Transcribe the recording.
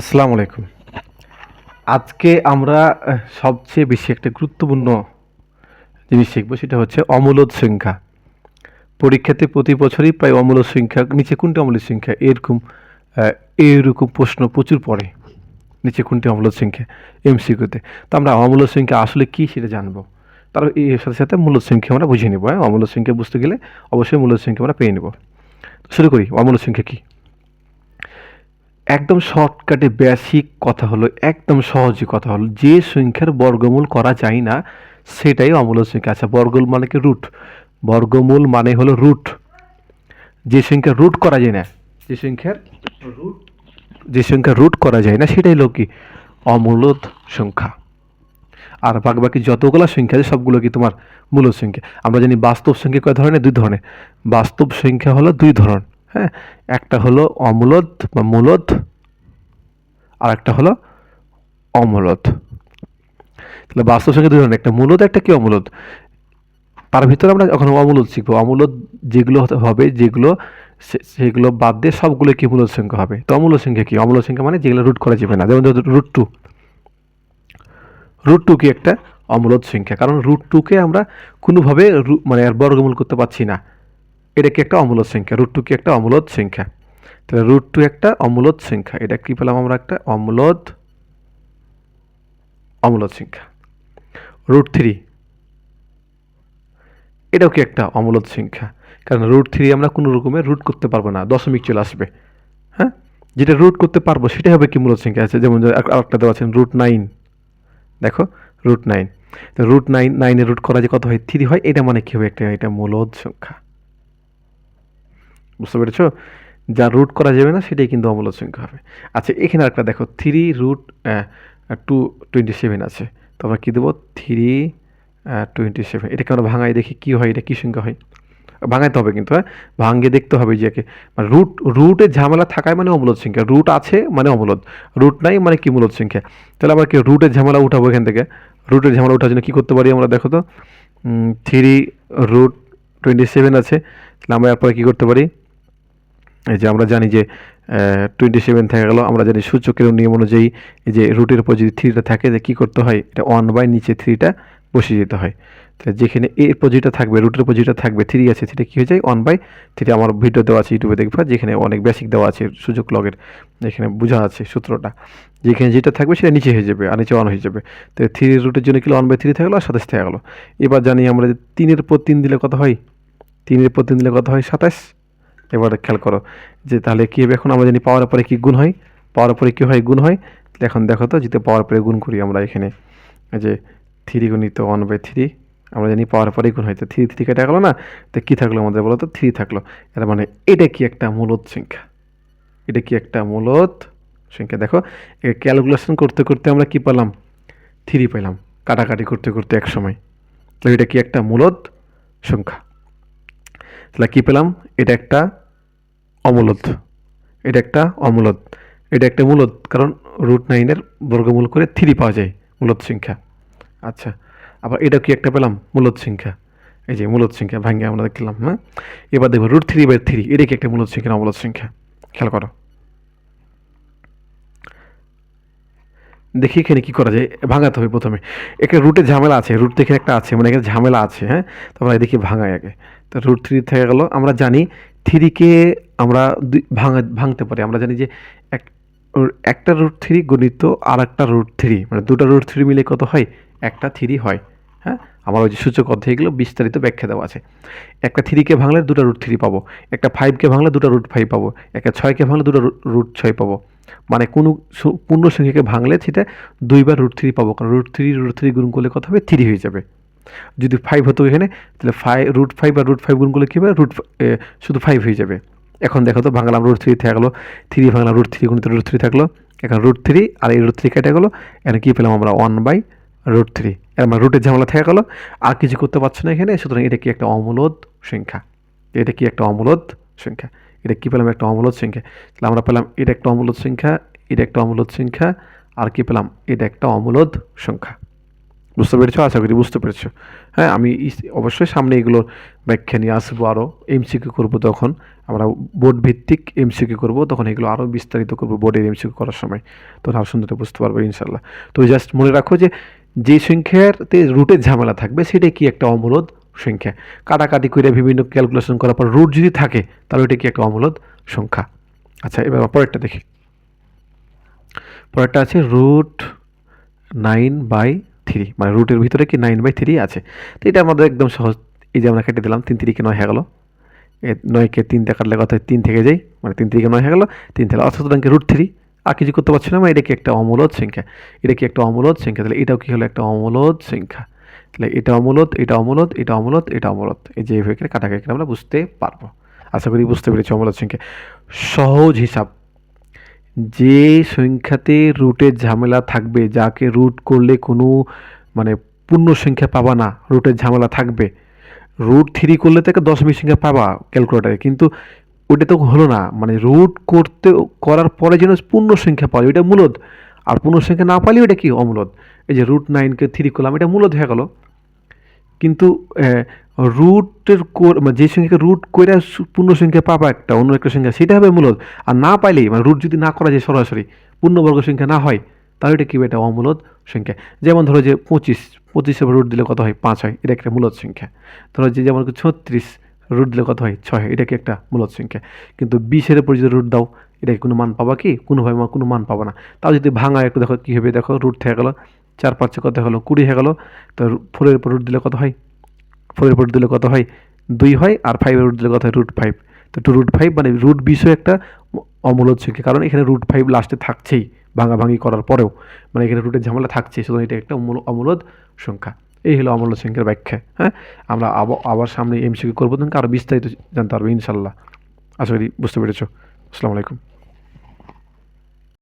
আসসালামু আলাইকুম। আজকে আমরা সবচেয়ে বেশি একটা গুরুত্বপূর্ণ জিনিস শিখব, সেটা হচ্ছে অমূলদ সংখ্যা। পরীক্ষাতে প্রতি বছরই প্রায় অমূলদ সংখ্যা, নিচে কোনটি অমূলদ সংখ্যা? এরকম এরকম প্রশ্ন প্রচুর পড়ে, নিচে কোনটি অমূলদ সংখ্যা? এমসিকিউতে। তো আমরা অমূলদ সংখ্যা আসলে কী সেটা জানব। তার এর সাথে সাথে মূলদ সংখ্যা আমরা বুঝে নেব হ্যাঁ? অমূলদ সংখ্যা বুঝতে গেলে অবশ্যই মূলদ সংখ্যা আমরা পেয়ে নেব। শুরু করি, অমূলদ সংখ্যা কী? একদম শর্টকাটে বেসিক কথা হলো, একদম সহজে কথা হলো। যে সংখ্যার বর্গমূল করা যায় না, সেটাই অমূলদ সংখ্যা। আচ্ছা বর্গমূল মানে কি রুট বর্গমূল মানে হলো রুট যে সংখ্যা রুট করা যায় না, যে সংখ্যার রুট যে সংখ্যা রুট করা যায় না, সেটাই হলো কি? অমূলদ সংখ্যা। আর বাকি যতগুলো সংখ্যা আছে, সবগুলো কি তোমার মূলদ সংখ্যা? আমরা জানি বাস্তব সংখ্যা কয় ধরনের? দুই ধরনের। বাস্তব সংখ্যা হলো দুই ধরন। হ্যাঁ একটা হলো অমূলদ বা মূলদ আর একটা হলো অমূলদ। তাহলে বাস্তব সংখ্যা দুই ধরনের, একটা মূলদ, একটা কি অমূলদ? তার ভিতরে আমরা এখন অমূলদ শিখব। অমূলদ যেগুলো হবে, যেগুলো সেগুলো বাদ দিয়ে সবগুলো কি মূলদ সংখ্যা হবে? তো অমূলদ সংখ্যা কি? অমূলদ সংখ্যা মানে যেগুলো রুট করা যাবে না। যেমন রুট টু রুট টু কি একটা? অমূলদ সংখ্যা। কারণ রুট টুকে আমরা কোনোভাবে মানে আর বর্গমূল করতে পারছি না। এটা কি একটা অমূলদ সংখ্যা? রুট টু কি একটা অমূলদ সংখ্যা? তাহলে রুট টু একটা অমূলদ সংখ্যা। এটা কি পেলাম আমরা একটা? অমূলদ অমূলদ সংখ্যা। রুট থ্রি এটাও কি একটা অমূলদ সংখ্যা? কারণ রুট থ্রি আমরা কোনো রকমের রুট করতে পারব না, দশমিক চলে আসবে। হ্যাঁ? যেটা রুট করতে পারব সেটাই হবে কি মূলদ সংখ্যা? আছে, যেমন আর- আরেকটা দেওয়া আছেন রুট নাইন দেখো রুট নাইন তো রুট নাইন নাইনে রুট করা যে কত হয়? থ্রি হয়, এটা মানে কি হবে? একটা এটা মূলদ সংখ্যা। বুঝতে পেরেছ? যা রুট করা যাবে না, সেটাই কিন্তু অমূলদ সংখ্যা হবে। আচ্ছা এখানে একটা দেখো three root two twenty seven আছে। তো আমরা কী দেবো? থ্রি টোয়েন্টি সেভেন এটাকে আমরা ভাঙাই, দেখি কী হয়, এটা কী সংখ্যা হয়? ভাঙাইতে হবে কিন্তু হ্যাঁ? ভাঙিয়ে দেখতে হবে যে একে। মানে রুট রুটের ঝামেলা থাকায় মানে অমূলদ সংখ্যা। রুট আছে মানে অমূলদ রুট নাই মানে কি মূলদ সংখ্যা? তাহলে আমরা কি রুটের ঝামেলা উঠাবো এখান থেকে? রুটের ঝামেলা ওঠার জন্য কী করতে পারি আমরা? দেখো তো। থ্রি রুট টোয়েন্টি সেভেন আছে। তাহলে আমরা এরপরে কী করতে পারি? যে আমরা জানি যে টোয়েন্টি সেভেন থেকে গেল, আমরা জানি সূচকের নিয়ম অনুযায়ী যে রুটের উপর যদি থ্রিটা থাকে, যে কী করতে হয়, এটা ওয়ান বাই নিচে থ্রিটা বসিয়ে যেতে হয়। তাহলে যেখানে এর যেটা থাকবে, রুটের যেটা থাকবে থ্রি আছে সেটা কী হয়ে যায়? ওয়ান বাই থ্রি আমার ভিডিও দেওয়া আছে ইউটিউবে দেখবা, যেখানে অনেক বেসিক দেওয়া আছে, সূচক লগের যেখানে বোঝা আছে সূত্রটা। যেখানে যেটা থাকবে, সেটা নিচে হয়ে যাবে, আর নিচে ওয়ান হয়ে যাবে। তো থ্রি রুটের জন্য কি ওয়ান বাই থ্রি থাকল আর সাতাশ থেকে গেলো। এবার জানি আমরা তিনের পর তিন দিলে কত হয়? তিনের পর তিন দিলে কত হয়? সাতাশ। এবার খেয়াল করো যে তাহলে কী হবে? এখন আমরা জানি পাওয়ার পরে কি গুণ হয়? পাওয়ার পরে কী হয়? গুণ হয়। এখন দেখো তো যেতে পাওয়ার পরে গুণ করি আমরা এখানে যে থ্রি গুণিত ওয়ান বাই থ্রি আমরা জানি পাওয়ার পরেই গুণ হয়। তো থ্রি থ্রি কেটে গেলো না? তো কী থাকল আমাদের বলো তো? থ্রি থাকল। এর মানে এটা কি একটা মূলত সংখ্যা? এটা কি একটা মূলত সংখ্যা? দেখো ক্যালকুলেশন করতে করতে আমরা কি পেলাম? থ্রি পেলাম। কাটাকাটি করতে করতে এক সময়। তো এটা কি একটা মূলত সংখ্যা? তাহলে কী পেলাম? এটা একটা অমূলত এটা একটা অমূলদ। এটা একটা মূলদ, কারণ রুট নাইনের বর্গমূল করে থ্রি পাওয়া যায় মূলত সংখ্যা। আচ্ছা আবার এটা কি একটা পেলাম? মূলত সংখ্যা। এই যে মূলত সংখ্যা ভাঙে আমরা দেখলাম হ্যাঁ? এবার দেখব রুট থ্রি বাই থ্রি এটা কি একটা মূলত সংখ্যা না অমূলদ সংখ্যা? খেয়াল করো। দেখি এখানে কি করা যায়। ভাঙাতে হবে প্রথমে। এখানে রুটে ঝামেলা আছে রুট থেকে একটা আছে মানে এখানে ঝামেলা আছে হ্যাঁ? তো আমরা দেখি ভাঙাই আগে। তো রুট থ্রি থেকে গেল। আমরা জানি থ্রিকে আমরা ভাঙা ভাঙতে পারি। আমরা জানি যে এক একটা রুট থ্রি গণিত আর একটা রুট থ্রি মানে দুটো রুট থ্রি মিলে কত হয়? একটা থ্রি হয়। হ্যাঁ? আমার ওই যে সূচক অধ্যায়গুলো বিস্তারিত ব্যাখ্যা দেওয়া আছে। একটা থ্রিকে ভাঙলে দুটো রুট থ্রি পাবো। একটা ফাইভকে ভাঙলে দুটো রুট ফাইভ পাবো। একটা ছয়কে ভাঙলে দুটো রুট ছয় পাবো। মানে কোনো পূর্ণ সংখ্যাকে ভাঙলে সেটা দুইবার রুট থ্রি পাবো। কারণ রুট থ্রি রুট থ্রি গুণ করলে কত হবে? থ্রি হয়ে যাবে। যদি ফাইভ হতো এখানে, তাহলে ফাইভ রুট ফাইভ আর রুট ফাইভ গুণ করলে কী হবে? রুট শুধু ফাইভ হয়ে যাবে। এখন দেখো তো ভাঙলাম রুট থ্রি থাকল থ্রি ভাঙলাম রুট থ্রি গুণিত রুট থ্রি থাকল। এখন রুট থ্রি আর এই রুট থ্রি কেটে গেলো। এখানে কী পেলাম আমরা? ওয়ান বাই রুট থ্রি এর মানে রুটের ঝামেলা থেকে গেলো। আর কিছু করতে পারছ না এখানে, সুতরাং এটা কি একটা অমূলদ সংখ্যা? এটা কি একটা অমূলদ সংখ্যা? এটা কী পেলাম একটা অমূলদ সংখ্যা? তাহলে আমরা পেলাম এটা একটা অমূলদ সংখ্যা, এটা একটা অমূলদ সংখ্যা, আর কি পেলাম? এটা একটা অমূলদ সংখ্যা। বুঝতে পেরেছ? আশা করি বুঝতে পেরেছ। হ্যাঁ আমি অবশ্যই সামনে এগুলোর ব্যাখ্যা নিয়ে আসব আরও এমসিকিউ করব তখন। আমরা বোর্ড ভিত্তিক এমসিকিউ করব, তখন এগুলো আরও বিস্তারিত করব বোর্ডের এমসিকিউ করার সময়। তখন আরও সুন্দর বুঝতে পারব ইনশাল্লাহ তো জাস্ট মনে রাখো যে যে সংখ্যাতে রুটের ঝামেলা থাকবে, সেটাই কি একটা অমূলদ সংখ্যা? কাটাকাটি করে বিভিন্ন ক্যালকুলেশন করার পর রুট যদি থাকে, তাহলে ওটা কি একটা অমূলদ সংখ্যা? আচ্ছা এবার পরেরটা দেখি। পরেরটা আছে রুট নাইন বাই থ্রি মানে রুটের ভিতরে কি নাইন বাই থ্রি আছে? তো এটা আমাদের একদম সহজ। এই যে আমরা কেটে দিলাম, তিন তিরিকে নয় হয়ে গেলো। নয়কে তিনটা কাটলে কথা তিন থেকে যাই মানে তিন থেকে নয় হয়ে গেলো, তিন থেকে অর্থাৎ সুতরাং রুট থ্রি আর কিছু করতে পারছি না মানে এটা কি একটা অমূলদ সংখ্যা? এটা কি একটা অমূলদ সংখ্যা? তাহলে এটাও কী হলো একটা অমূলদ সংখ্যা? তাহলে এটা অমূলত এটা অমূলদ এটা অমূলদ এটা অমূলদ। এই যে করে আমরা বুঝতে পারব। আশা করি বুঝতে পেরেছি অমূলদ সংখ্যা। সহজ হিসাব যে সংখ্যাতে রুটের ঝামেলা থাকবে, যাকে রুট করলে কোনো মানে পূর্ণ সংখ্যা পাবা না রুটের ঝামেলা থাকবে। রুট থ্রি করলে থেকে দশমিক সংখ্যা পাবা ক্যালকুলেটারে কিন্তু ওটা তো হলো না। মানে রুট করতে, করার পরে যেন পূর্ণ সংখ্যা পাওয়া ওইটা মূলদ। আর পূর্ণ সংখ্যা না পাইলে ওটা কি অমূলত এই যে রুট নাইনকে থ্রি করলাম, এটা মূলত হয়ে গেল। কিন্তু রুটের মানে যে সংখ্যাকে রুট করে পূর্ণ সংখ্যা পাবা একটা, অন্য একটা সংখ্যা, সেটা হবে মূলত, আর না পাইলেই মানে রুট যদি না করা যায় সরাসরি, পূর্ণবর্গ সংখ্যা না হয়, তাহলে এটা কী এটা অমূলত সংখ্যা। যেমন ধরো যে পঁচিশ, পঁচিশে রুট দিলে কত হয়? পাঁচ হয়, এটা একটা মূলত সংখ্যা। ধরো যে যেমন ছত্রিশ, রুট দিলে কত হয়? ছয় এটা কি একটা মূলত সংখ্যা। কিন্তু বিশের উপর যদি রুট দাও, এটা কোনো মান পাবা কি? কোনোভাবে কোনো মান পাবা না। তাও যদি ভাঙা একটু দেখো কী হবে? দেখো রুট থেকে গেলো চার পাঁচে কত হলো? কুড়ি হয়ে গেলো, তো ফোরের উপর রুট দিলে কত হয়? ফোরের উপর দিলে কত হয়? দুই হয় আর ফাইভের রুট দিলে কত হয়? রুট ফাইভ তো টু রুট ফাইভ মানে রুট বিষয় একটা অমূলদ সংখ্যা কারণ এখানে রুট ফাইভ লাস্টে থাকছেই, ভাঙাভাঙি করার পরেও। মানে এখানে রুটের ঝামেলা থাকছে সুতরাং এটা একটা অমূল অমূলদ সংখ্যা। এই হলো অমূলদ সংখ্যার ব্যাখ্যা হ্যাঁ? আমরা আবার সামনে এমসিকিউ করব তখন আরও বিস্তারিত জানতে পারব, ইনশাল্লাহ। আশা করি বুঝতে পেরেছ। আসসালামু আলাইকুম।